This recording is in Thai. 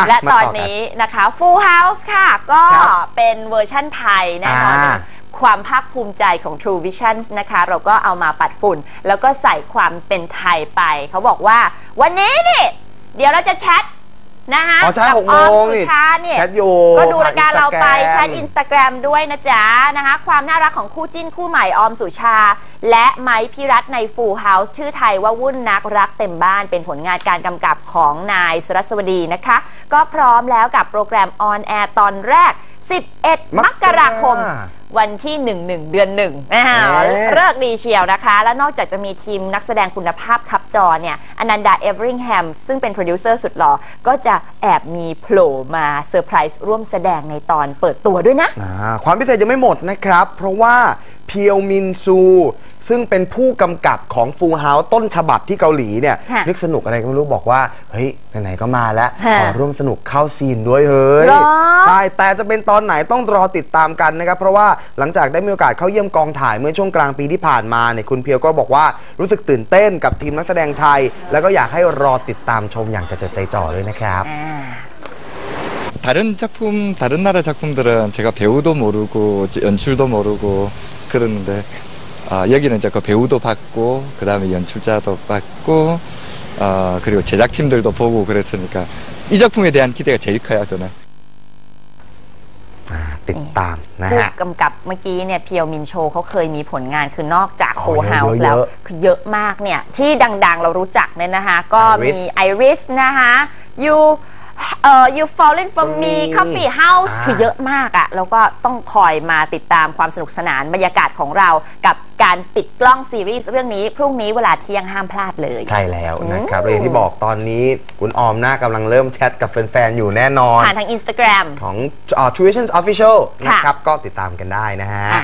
อะและมาตต่ออนกันนี้นะคะ Full House ค่ะ ก็ครับเป็นเวอร์ชั่นไทยแน่นอนอ่า ความภาคภูมิใจของ True Visions นะคะ เราก็เอามาปัดฝุ่น แล้วก็ใส่ความเป็นไทยไป เขาบอกว่าวันนี้นี่ เดี๋ยวเราจะแชท นะคะอ๋อใช่กัหกโมออมงสุนี่ชาเนี่ยแชทอยู่ก็ดูรายการเราไปผ่านแชท Instagram อินสตาแกรมด้วยนะจ๊ะนะคะความน่ารักของคู่จิ้นคู่ใหม่ออมสุชา และไม้พิรัตน์ใน Full House ชื่อไทยว่าวุ่นนักรักเต็มบ้านเป็นผลงานการกำกับของนายสรัสวดีนะคะ ก็พร้อมแล้วกับโปรแกรมออนแอร์ตอนแรก 11 มกราคม วันที่ 11 เดือนหนึ่งอ่าเอ๊ะเลิกดีเชียวนะคะ และนอกจากจะมีทีมนักแสดงคุณภาพคับจอเนี่ยอนันดาเอเวอริงแฮมซึ่งเป็นโปรดิวเซอร์สุดหล่อ ก็จะแอบมีโผล่มาเซอร์ไพรส์ร่วมแสดงในตอนเปิดตัวด้วยนะอ่าความพิเศษยังไม่หมดนะครับ เพราะว่า เพียวมินซู ซึ่งเป็นผู้กำกับของฟูเฮาต้นฉบับที่เกาหลีเนี่ยค่ะนึกสนุกอะไรก็ไม่รู้บอกว่า เฮ้ย ไหน ๆ ก็มาแล้ว ค่ะขอร่วมสนุกเข้าซีนด้วยเฮ้ย หรอ ใช่ แต่จะเป็นตอนไหนต้องรอติดตามกันนะครับ เพราะว่าหลังจากได้มีโอกาสเข้าเยี่ยมกองถ่ายเมื่อช่วงกลางปีที่ผ่านมาเนี่ยคุณเพียวก็บอกว่ารู้สึกตื่นเต้นกับทีมนักแสดงไทย แล้วก็อยากให้รอติดตามชมอย่างจะจดใจจ่อเลยนะครับ อ่า 다른 작품, 다른 나라 작품들은 제가 배우도 모르고 이제 연출도 모르고 그러는데 아, 여기는 이제 그 배우도 받고 그 다음에 연출자도 받고 어, 그리고 제작팀들도 보고 그랬으니까 이 작품에 대한 기대가 제일 커요 저는. ติดตามนะ ผู้ ฮะ กำกับเมื่อกี้เนี่ยเพียวมินโชเขาเคยมีผลงานคือนอกจาก อ๋อ Full เยอะ House เยอะ แล้ว เยอะ คือเยอะมากเนี่ย ที่ดังๆเรารู้จักเนี่ยนะคะ ก็มี Iris Iris นะคะ You เอ่อ You Fallen for Me Me Coffee House อ่าคือเยอะมากอะแล้วก็ต้องคอยมาติดตามความสนุกสนานบรรยากาศของเรากับการปิดกล้องซีรีส์เรื่องนี้ พรุ่งนี้เวลาเที่ยงห้ามพลาดเลย ใช่แล้วนะครับอืมและอย่างที่บอกตอนนี้คุณออมน่ากำลังเริ่มแชทกับแฟน ๆ อยู่แน่นอน ผ่านทาง Instagram ของ uh, Tuitions Official ค่ะนะครับก็ติดตามกันได้นะฮะอ่า